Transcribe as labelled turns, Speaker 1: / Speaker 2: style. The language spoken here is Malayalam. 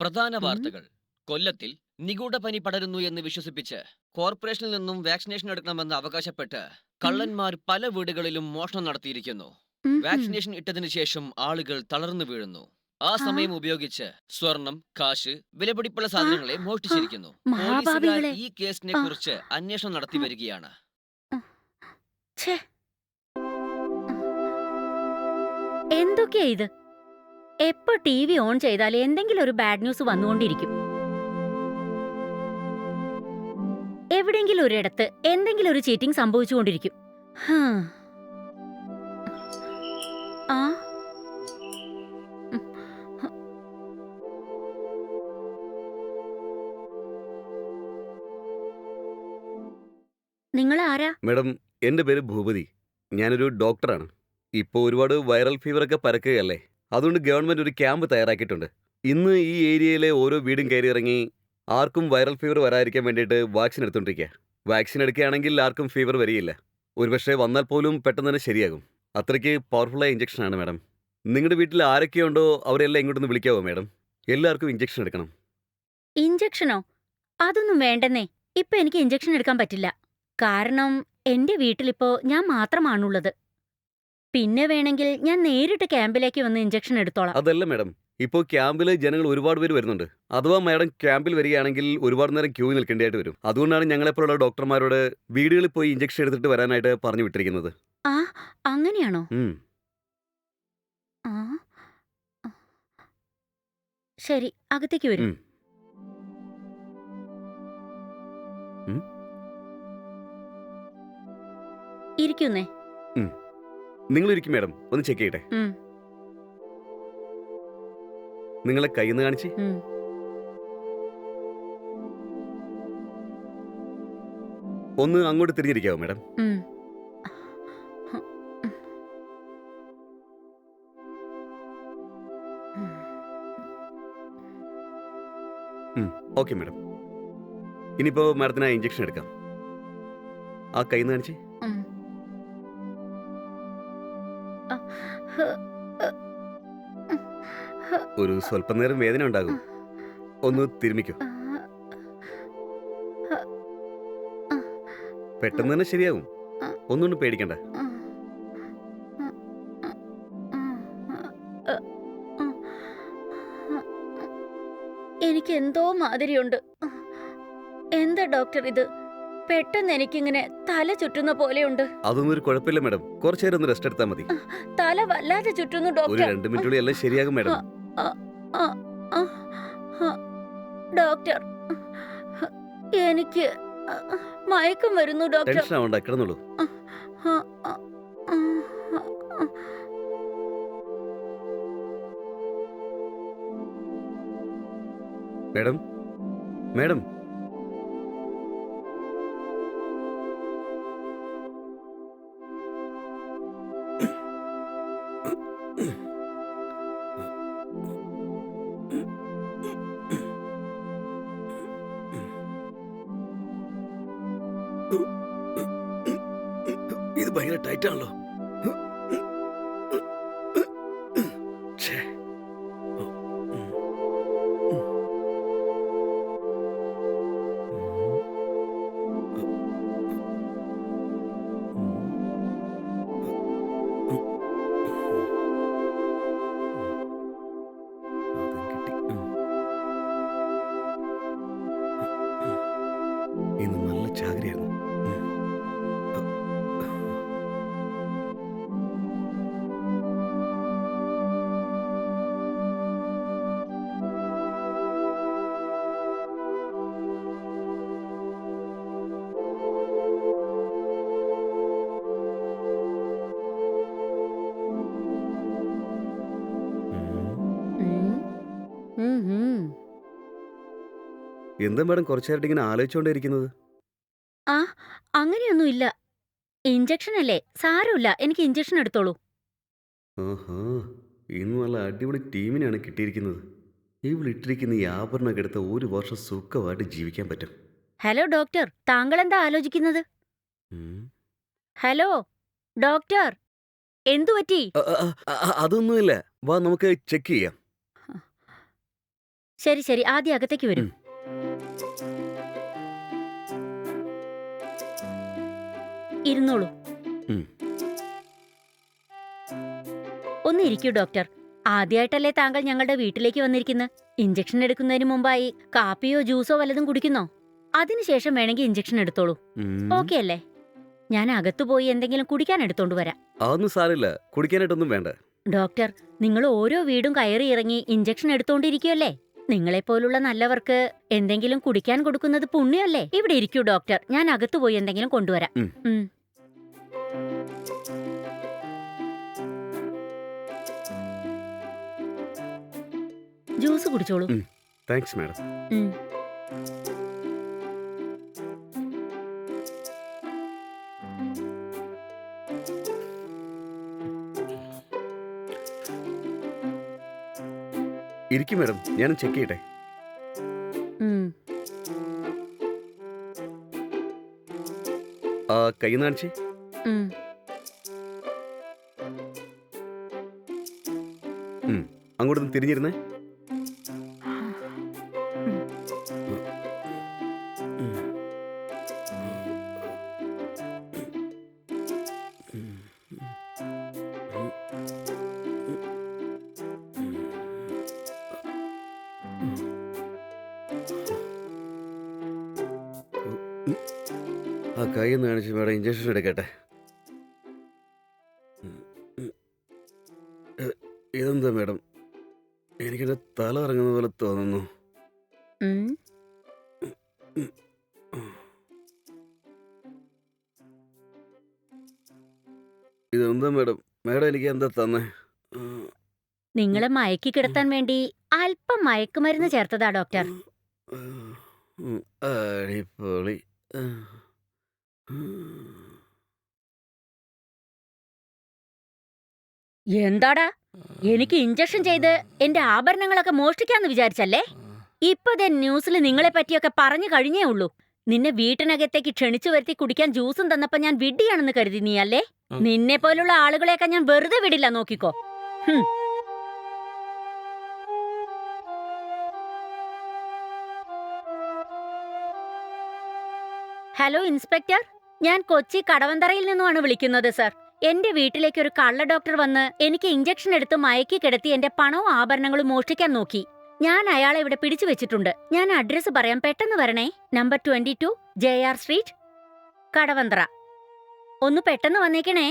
Speaker 1: പ്രധാന വാർത്തകൾ. കൊല്ലത്തിൽ നിഗൂഢ പനി പടരുന്നു എന്ന് വിശ്വസിപ്പിച്ച് കോർപ്പറേഷനിൽ നിന്നും വാക്സിനേഷൻ എടുക്കണമെന്ന് അവകാശപ്പെട്ട് കള്ളന്മാർ പല വീടുകളിലും മോഷണം നടത്തിയിരിക്കുന്നു. വാക്സിനേഷൻ ഇട്ടതിനു ശേഷം ആളുകൾ തളർന്നു വീഴുന്നു. ആ സമയം ഉപയോഗിച്ച് സ്വർണം കാശ് വിലപിടിപ്പുള്ള സാധനങ്ങളെ മോഷ്ടിച്ചിരിക്കുന്നു. പോലീസുകാർ ഈ കേസിനെ കുറിച്ച് അന്വേഷണം നടത്തി വരികയാണ്.
Speaker 2: എന്തൊക്കെയാ ഇത്? എപ്പോ ടി വി ഓൺ ചെയ്താൽ എന്തെങ്കിലും ഒരു ബാഡ് ന്യൂസ് വന്നുകൊണ്ടിരിക്കും. എവിടെയെങ്കിലും ഒരിടത്ത് എന്തെങ്കിലും ഒരു ചീറ്റിംഗ് സംഭവിച്ചുകൊണ്ടിരിക്കും. ആ. നിങ്ങൾ ആരാ
Speaker 3: മാഡം എന്റെ പേര് ഭൂപതി. ഞാനൊരു ഡോക്ടറാണ്. ഇപ്പോൾ ഒരുപാട് വൈറൽ ഫീവർ ഒക്കെ പരക്കുകയല്ലേ? അതുകൊണ്ട് ഗവൺമെന്റ് ഒരു ക്യാമ്പ് തയ്യാറാക്കിയിട്ടുണ്ട്. ഇന്ന് ഈ ഏരിയയിലെ ഓരോ വീടും കയറി ഇറങ്ങി ആർക്കും വൈറൽ ഫീവർ വരാതിരിക്കാൻ വേണ്ടിയിട്ട് വാക്സിൻ എടുത്തുകൊണ്ടിരിക്കുക വാക്സിൻ എടുക്കുകയാണെങ്കിൽ ആർക്കും ഫീവർ വരികയില്ല. ഒരുപക്ഷെ വന്നാൽ പോലും പെട്ടെന്ന് തന്നെ ശരിയാകും. അത്രയ്ക്ക് പവർഫുള്ളായ ഇഞ്ചക്ഷനാണ് മാഡം. നിങ്ങളുടെ വീട്ടിൽ ആരൊക്കെയുണ്ടോ അവരെല്ലാം ഇങ്ങോട്ടൊന്ന് വിളിക്കാവോ മാഡം? എല്ലാവർക്കും ഇഞ്ചക്ഷൻ എടുക്കണം.
Speaker 2: ഇഞ്ചക്ഷനോ അതൊന്നും വേണ്ടെന്നേ. ഇപ്പൊ എനിക്ക് ഇഞ്ചക്ഷൻ എടുക്കാൻ പറ്റില്ല. കാരണം എന്റെ വീട്ടിലിപ്പോ ഞാൻ മാത്രമാണുള്ളത്. പിന്നെ വേണമെങ്കിൽ ഞാൻ നേരിട്ട് ക്യാമ്പിലേക്ക് വന്ന് ഇഞ്ചക്ഷൻ എടുത്തോളാം.
Speaker 3: അതല്ല മാഡം. ഇപ്പോൾ ക്യാമ്പിൽ ജനങ്ങൾ ഒരുപാട് പേര് വരുന്നുണ്ട്. അഥവാ മാഡം ക്യാമ്പിൽ വരികയാണെങ്കിൽ ഒരുപാട് നേരം ക്യൂ നിൽക്കേണ്ടതായിട്ട് വരും. അതുകൊണ്ടാണ് ഞങ്ങളെപ്പോലുള്ള ഡോക്ടർമാരോട് വീടുകളിൽ പോയി ഇഞ്ചക്ഷൻ എടുത്തിട്ട് വരാനായിട്ട് പറഞ്ഞു വിട്ടിരിക്കുന്നത്.
Speaker 2: ആ അങ്ങനെയാണോ?
Speaker 3: ഉം.
Speaker 2: ആ ആ. ശരി അകത്തേക്ക് വരും.
Speaker 3: ഉം. ഉം.
Speaker 2: ഇരിക്കുന്നേ
Speaker 3: നിങ്ങൾ ഇരിക്കും മാഡം ഒന്ന് ചെക്ക് ചെയ്യട്ടെ?
Speaker 2: ഉം,
Speaker 3: നിങ്ങളെ കയ്യിൽ നിന്ന് കാണിച്ച്?
Speaker 2: ഉം.
Speaker 3: ഒന്ന് അങ്ങോട്ട് തിരിഞ്ഞിരിക്കാവോ മാഡം?
Speaker 2: ഉം.
Speaker 3: Okay madam. ഇനിയിപ്പോൾ മാഡത്തിന് ആ ഇഞ്ചക്ഷൻ എടുക്കാം. ആ കയ്യിൽ നിന്ന് കാണിച്ച്? ഒരു സ്വല്പനേരം വേദന ഉണ്ടാകും. ഒന്ന് തിരുമിക്കോ. പെട്ടെന്ന് തന്നെ ശരിയാകും ഒന്നുകൊണ്ട് പേടിക്കണ്ട.
Speaker 2: എനിക്ക് എന്തോ മാതിരിയുണ്ട്. എന്താ ഡോക്ടർ ഇത്? പെട്ടെന്ന് എനിക്കിങ്ങനെ തല ചുറ്റുന്ന പോലെയുണ്ട്.
Speaker 3: അതൊന്നും ഒരു കുഴപ്പമില്ല മാഡം. കുറച്ചു നേരം ഒന്ന് റെസ്റ്റ് എടുത്താൽ മതി.
Speaker 2: തല വല്ലാതെ ചുറ്റുന്നു
Speaker 3: ഒരു
Speaker 2: ഡോക്ടർ.
Speaker 3: രണ്ട് മിനിറ്റുള്ളിൽ എല്ലാം ശരിയാകും മാഡം.
Speaker 2: ഡോക്ടർ എനിക്ക് മയക്കം വരുന്നു ഡോക്ടർ
Speaker 3: ടെൻഷൻ ആവണ്ട കിടന്നുള്ളൂ. മാഡം മാഡം ഇത് ഭയങ്കര ടൈറ്റ് ആണല്ലോ ഛേ. ഇന്ന് നല്ല ചാകരയായിരുന്നു എന്താ മാഡം കുറച്ചായിട്ട് ഇങ്ങനെ ആലോചിച്ചോണ്ടിരിക്കുന്നത്
Speaker 2: ആ അങ്ങനെയൊന്നും ഇല്ല ഇഞ്ചക്ഷൻ അല്ലേ സാരമില്ല. എനിക്ക് ഇഞ്ചക്ഷൻ എടുത്തോളൂ.
Speaker 3: ആഹാ ഇന്ന് നല്ല അടിപൊളി ടീമിനാണ് കിട്ടിയിരിക്കുന്നത്. ഇവളിട്ടിരിക്കുന്ന ഈ ആഭരണമൊക്കെ എടുത്ത ഒരു വർഷം സുഖമായിട്ട് ജീവിക്കാൻ പറ്റും.
Speaker 2: Hello doctor. താങ്കൾ എന്താ ആലോചിക്കുന്നത്?
Speaker 3: ഉം.
Speaker 2: Hello doctor. എന്തു പറ്റി?
Speaker 3: അ- അ- അ- അതൊന്നുമില്ല. വാ നമുക്ക് ചെക്ക് ചെയ്യാം.
Speaker 2: ശരി ശരി. ആദ്യം അകത്തേക്ക് വരും.
Speaker 3: ഉം.
Speaker 2: ഇരുന്നോളൂ. ഒന്ന് ഇരിക്കൂ ഡോക്ടർ. ആദ്യമായിട്ടല്ലേ താങ്കൾ ഞങ്ങളുടെ വീട്ടിലേക്ക് വന്നിരിക്കുന്നത്. ഇഞ്ചക്ഷൻ എടുക്കുന്നതിന് മുമ്പായി കാപ്പിയോ ജ്യൂസോ വല്ലതും കുടിക്കുന്നോ? അതിനുശേഷം വേണമെങ്കിൽ ഇഞ്ചക്ഷൻ എടുത്തോളൂ. ഓക്കെ അല്ലേ? ഞാൻ അകത്തു പോയി എന്തെങ്കിലും കുടിക്കാൻ എടുത്തോണ്ട് വരാം.
Speaker 3: അതൊന്നും സാരില്ല കുടിക്കാനായിട്ടൊന്നും വേണ്ട.
Speaker 2: ഡോക്ടർ നിങ്ങൾ ഓരോ വീടും കയറി ഇറങ്ങി ഇഞ്ചക്ഷൻ എടുത്തോണ്ടിരിക്കുമല്ലേ നിങ്ങളെപ്പോലുള്ള നല്ലവർക്ക് എന്തെങ്കിലും കുടിക്കാൻ കൊടുക്കുന്നത് പുണ്യമല്ലേ ഇവിടെ ഇരിക്കൂ ഡോക്ടർ ഞാൻ അകത്തു പോയി എന്തെങ്കിലും കൊണ്ടുവരാം
Speaker 3: ഉം.
Speaker 2: ഉം. ജ്യൂസ് കുടിച്ചോളൂ
Speaker 3: താങ്ക്സ് മാഡം
Speaker 2: ഉം.
Speaker 3: ഇരിക്കും മാഡം. ഞാൻ ചെക്ക് ചെയ്യട്ടെ. ആ കൈ കാണിച്ചേ. അങ്ങോട്ടൊന്ന് തിരിഞ്ഞിരുന്നേ. ആ കൈ ഒന്ന് കാണിച്ച് മേഡം ഇഞ്ചക്ഷൻ എടുക്കട്ടെ. ഇതെന്താ മേഡം? എനിക്കെന്റെ തല ഇറങ്ങുന്ന പോലെ തോന്നുന്നു. ഇതെന്താ മേഡം? മേഡം എനിക്ക് എന്താ തന്നെ?
Speaker 2: നിങ്ങളെ മയക്കി കിടത്താൻ വേണ്ടി അല്പം മയക്കുമരുന്ന് ചേർത്തതാ ഡോക്ടർ.
Speaker 3: അടിപൊളി.
Speaker 2: എന്താടാ? എനിക്ക് ഇഞ്ചക്ഷൻ ചെയ്ത് എന്റെ ആഭരണങ്ങളൊക്കെ മോഷ്ടിക്കാന്ന് വിചാരിച്ചല്ലേ? ഇപ്പൊ ദേ ന്യൂസിൽ നിങ്ങളെ പറ്റിയൊക്കെ പറഞ്ഞു കഴിഞ്ഞേ ഉള്ളൂ. നിന്നെ വീട്ടിനകത്തേക്ക് ക്ഷണിച്ചു വരുത്തി കുടിക്കാൻ ജ്യൂസും തന്നപ്പോ ഞാൻ വിഡ്ഡിയാണെന്ന് കരുതി നീ അല്ലേ നിന്നെ പോലുള്ള ആളുകളെയൊക്കെ ഞാൻ വെറുതെ വിടില്ല നോക്കിക്കോ. Hello inspector. ഞാൻ കൊച്ചി കടവന്തറയിൽ നിന്നുമാണ് വിളിക്കുന്നത് സർ. എന്റെ വീട്ടിലേക്ക് ഒരു കള്ള ഡോക്ടർ വന്ന് എനിക്ക് ഇഞ്ചക്ഷൻ എടുത്ത് മയക്കി കിടത്തി എന്റെ പണവും ആഭരണങ്ങളും മോഷ്ടിക്കാൻ നോക്കി. ഞാൻ അയാളെ ഇവിടെ പിടിച്ചു വെച്ചിട്ടുണ്ട്. ഞാൻ അഡ്രസ്സ് പറയാം. പെട്ടെന്ന് വരണേ. Number twenty two J R street Kadavanthra. ഒന്ന് പെട്ടെന്ന് വന്നേക്കണേ.